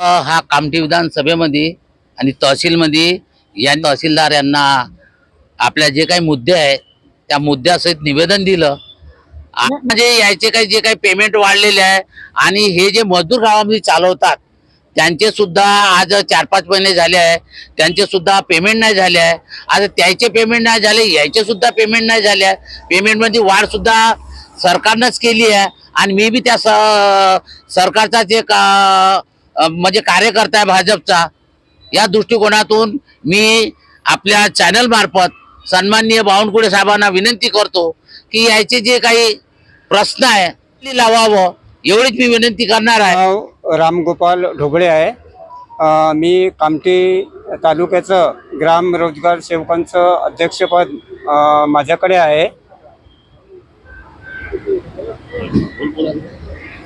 हा कामठी विधानसभेमध्ये आणि तहसीलमध्ये या तहसीलदार यांना आपल्या जे काही मुद्दे आहे त्या मुद्द्यासहित निवेदन दिलं. म्हणजे याचे काही जे काही पेमेंट वाढलेले आहे आणि हे जे मजदूर गावामध्ये चालवतात त्यांचे सुद्धा आज चार पाच महिने झाले आहे त्यांचे सुद्धा पेमेंट नाही झाले आहे. आता त्याचे पेमेंट नाही झाले याचे सुद्धा पेमेंट नाही झाले आहे. पेमेंटमध्ये वाढ सुद्धा सरकारनंच केली आहे. आणि मी बी त्या स- सरकारचाच एक म्हणजे कार्यकर्ता आहे भाजपचा. या दृष्टिकोनातून मी आपल्या चॅनल मार्फत सन्माननीय बावनकुळे साहेबांना विनंती करतो की याचे जे काही प्रश्न आहे लावावं. एवढीच मी विनंती करणार आहे. रामगोपाल ढोबळे आहे. मी कामठी तालुक्याचं ग्राम रोजगार सेवकांचं अध्यक्षपद माझ्याकडे आहे.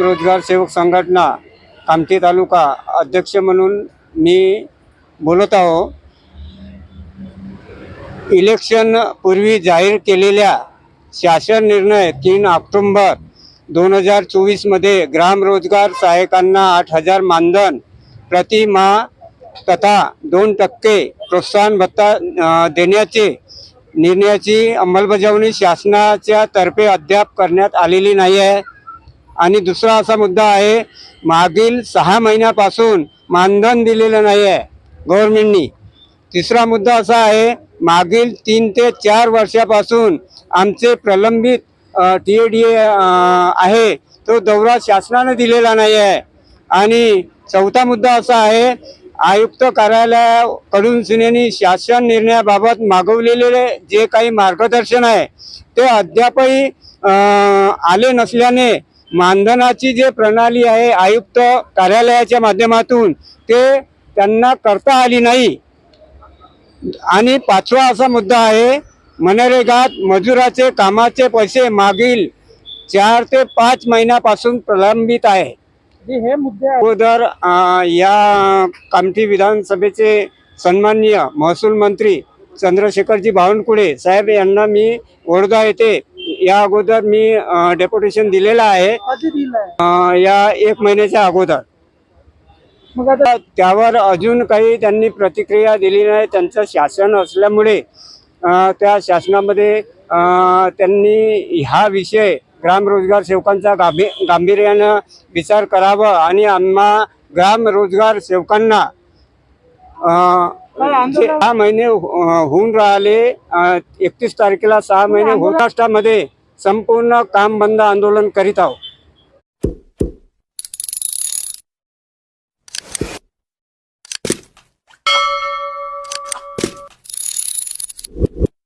रोजगार सेवक संघटना कामठी तालुका अध्यक्ष म्हणून मी बोलत आहो. इलेक्शन पूर्वी जाहीर केलेल्या शासन निर्णय तीन ऑक्टोंबर दोन हजार चोवीसमध्ये ग्रामरोजगार सहायकांना सहाय्यकांना आठ हजार मानधन प्रतिमाह तथा दोन टक्के प्रोत्साहन भत्ता देण्याचे निर्णयाची अंमलबजावणी शासनाच्या तर्फे अद्याप करण्यात आलेली नाही आहे. आणि दुसरा असा मुद्दा आहे मागील सहा महिन्यापासून मानधन दिलेलं नाही आहे गव्हर्नमेंटनी तिसरा मुद्दा असा आहे मागील तीन ते चार वर्षापासून आमचे प्रलंबित टी ए डी ए आहे तो दौरा शासनाने दिलेला नाही आहे आणि चौथा मुद्दा असा आहे आयुक्त कार्यालयाकडून सिनेनी शासन निर्णयाबाबत मागवलेले जे काही मार्गदर्शन आहे ते अद्यापही आले नसल्याने मानधनाची जे प्रणाली आहे आयुक्त कार्यालयाच्या माध्यमातून ते त्यांना करता आली नाही. आणि पाचवा असा मुद्दा आहे मनरेगात मजुराचे कामाचे पैसे मागील चार ते पाच महिन्यापासून प्रलंबित आहे. हे मुद्दे अगोदर या कामठी विधानसभेचे सन्माननीय महसूल मंत्री चंद्रशेखरजी बावनकुळे साहेब यांना मी वर्धा येथे या अगोदर मी डेप्युटेशन दिलेलं आहे. कधी दिलाय? अ, या एक महिन्याच्या अगोदर. मग आता त्यावर अजून काही त्यांनी प्रतिक्रिया दिली नाही. त्यांचं शासन असल्यामुळे अ, त्या शासनामध्ये अ, त्यांनी हा विषय ग्राम रोजगार सेवकांचा गांभी गांभीर्यानं विचार करावा आणि आम्हा ग्राम रोजगार सेवकांना अ, सहा महिने हो- होऊन राहिले. एकतीस तारखेला सहा महिने महाराष्ट्रामध्ये संपूर्ण काम बंद आंदोलन करीत आहोत.